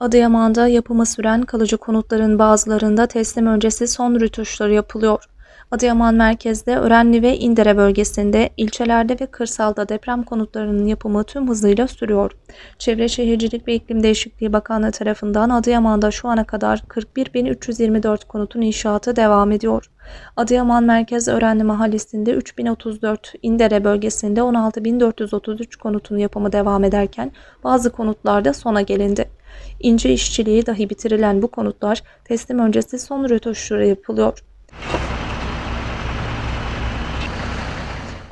Adıyaman'da yapımı süren kalıcı konutların bazılarında teslim öncesi son rötuşları yapılıyor. Adıyaman merkezde Örenli ve İndere bölgesinde, ilçelerde ve kırsalda deprem konutlarının yapımı tüm hızıyla sürüyor. Çevre Şehircilik ve İklim Değişikliği Bakanlığı tarafından Adıyaman'da şu ana kadar 41.324 konutun inşaatı devam ediyor. Adıyaman Merkez Örenli Mahallesi'nde 3034, İndere bölgesinde 16433 konutun yapımı devam ederken bazı konutlarda sona gelindi. İnce işçiliği dahi bitirilen bu konutlar teslim öncesi son rötuşları yapılıyor.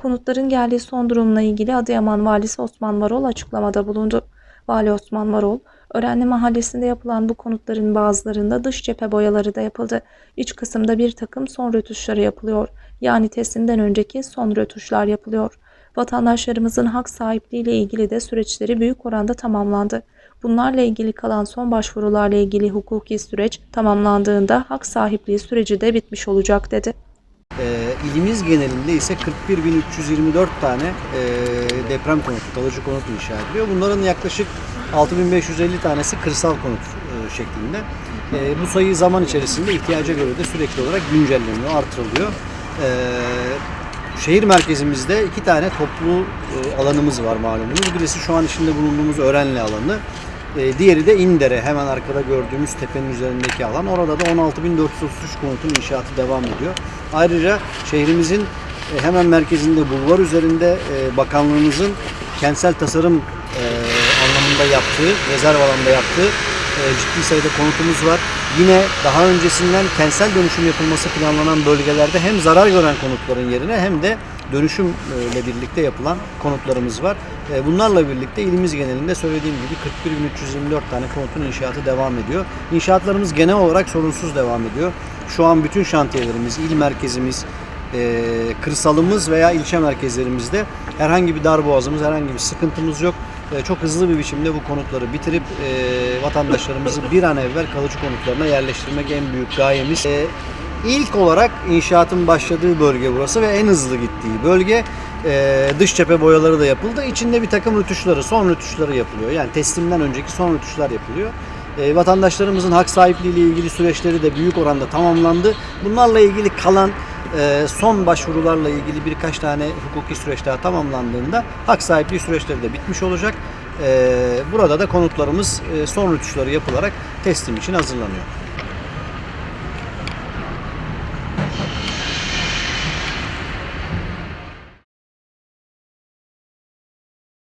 Konutların geldiği son durumla ilgili Adıyaman Valisi Osman Varol açıklamada bulundu. Vali Osman Varol, Örenli Mahallesi'nde yapılan bu konutların bazılarında dış cephe boyaları da yapıldı. İç kısımda bir takım son rötuşları yapılıyor. Yani teslimden önceki son rötuşlar yapılıyor. Vatandaşlarımızın hak sahipliği ile ilgili de süreçleri büyük oranda tamamlandı. Bunlarla ilgili kalan son başvurularla ilgili hukuki süreç tamamlandığında hak sahipliği süreci de bitmiş olacak dedi. Ee, ilimiz genelinde ise 41.324 tane e, deprem konutu, kalıcı konut inşa ediliyor. Bunların yaklaşık 6.550 tanesi kırsal konut e, şeklinde. E, bu sayı zaman içerisinde ihtiyaca göre de sürekli olarak güncelleniyor, artırılıyor. E, şehir merkezimizde iki tane toplu e, alanımız var malumunuz. Birisi şu an içinde bulunduğumuz Örenli alanı. E, diğeri de İndere hemen arkada gördüğümüz tepenin üzerindeki alan. Orada da 16.433 konutun inşaatı devam ediyor. Ayrıca şehrimizin e, hemen merkezinde bulvar üzerinde e, bakanlığımızın kentsel tasarım e, anlamında yaptığı, rezerv alanda yaptığı e, ciddi sayıda konutumuz var. Yine daha öncesinden kentsel dönüşüm yapılması planlanan bölgelerde hem zarar gören konutların yerine hem de dönüşümle birlikte yapılan konutlarımız var. E, Bunlarla birlikte ilimiz genelinde söylediğim gibi 41.324 tane konutun inşaatı devam ediyor. İnşaatlarımız genel olarak sorunsuz devam ediyor. Şu an bütün şantiyelerimiz, il merkezimiz, e, kırsalımız veya ilçe merkezlerimizde herhangi bir darboğazımız, herhangi bir sıkıntımız yok. E, Çok hızlı bir biçimde bu konutları bitirip vatandaşlarımızı bir an evvel kalıcı konutlarına yerleştirmek en büyük gayemiz. İlk olarak inşaatın başladığı bölge burası ve en hızlı gittiği bölge. E, dış cephe boyaları da yapıldı. İçinde bir takım rötuşları, son rötuşları yapılıyor. Yani teslimden önceki son rötuşlar yapılıyor. E, vatandaşlarımızın hak sahipliği ile ilgili süreçleri de büyük oranda tamamlandı. Bunlarla ilgili kalan e, son başvurularla ilgili birkaç tane hukuki süreç daha tamamlandığında hak sahipliği süreçleri de bitmiş olacak. E, burada da konutlarımız e, son rötuşları yapılarak teslim için hazırlanıyor.